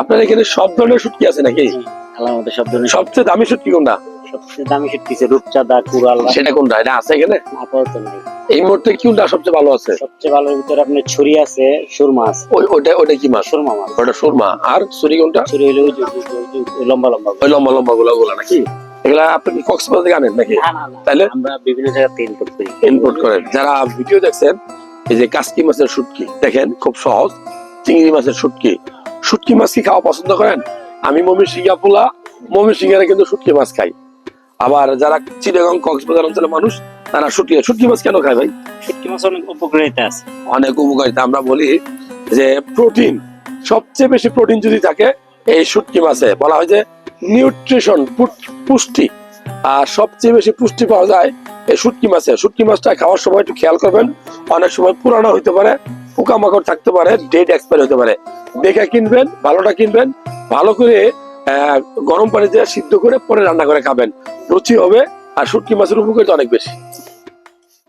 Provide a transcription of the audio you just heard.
আপনার এখানে সব ধরনের শুটকি আছে নাকি? আল্লাহর মধ্যে সব ধরনের সবচেয়ে দামি শুটকি কোনটা? সবচেয়ে দামি শুটকি আছে রূপচাঁদা কুড়াল। সেটা কোনটা? এটা আছে এখানে? আপাতত নেই। এই মুহূর্তে কোনটা সবচেয়ে ভালো আছে? সবচেয়ে ভালো ভিতরে আপনার ছুরি আছে সুরমা আছে। ওই ওটা ওটা কি মাছ? সুরমা মাছ। ওটা সুরমা। আর সুরি কোনটা? ছুরি হলে লম্বা লম্বা ওই লম্বা লম্বা গুলা গুলা নাকি? এগুলা আপনি কক্সবাজার থেকে আনেন নাকি। তাহলে আমরা বিভিন্ন জায়গা থেকে ইনপুট করি। ইনপুট করেন। যারা ভিডিও দেখছেন এই যে কাস্কি মাছের শুটকি দেখেন খুব সহজ। চিংড়ি মাছের শুটকি। শুটকি মাছ কি খাওয়া পছন্দ করেন? আমি মমির সিঙ্গা পোলা মমির সিঙ্গারে কিন্তু শুটকি মাছ খাই আবার যারা চিটাগং কক্সবাজার অঞ্চলের মানুষ তারা শুটকি শুটকি মাছ কেন খায় ভাই? শুটকি মাছ অনেক উপকারিতা আছে। অনেক উপকারিতা। আমরা বলি যে প্রোটিন সবচেয়ে বেশি প্রোটিন যদি থাকে এই শুটকি মাছে বলা হয় যে নিউট্রিশন পুষ্টি। আর সবচেয়ে বেশি পুষ্টি পাওয়া যায় এই শুটকি মাছে। শুটকি মাছটা খাওয়ার সময় একটু খেয়াল করবেন। অনেক সময় পুরানো হইতে পারে পোকামাকড় থাকতে পারে ডেট এক্সপায়ার হতে পারে। দেখে কিনবেন, ভালোটা কিনবেন, ভালো করে গরম পানিতে সিদ্ধ করে পরে রান্না করে খাবেন। রুচি হবে আর শুটকি মাছের উপকারিতা অনেক বেশি।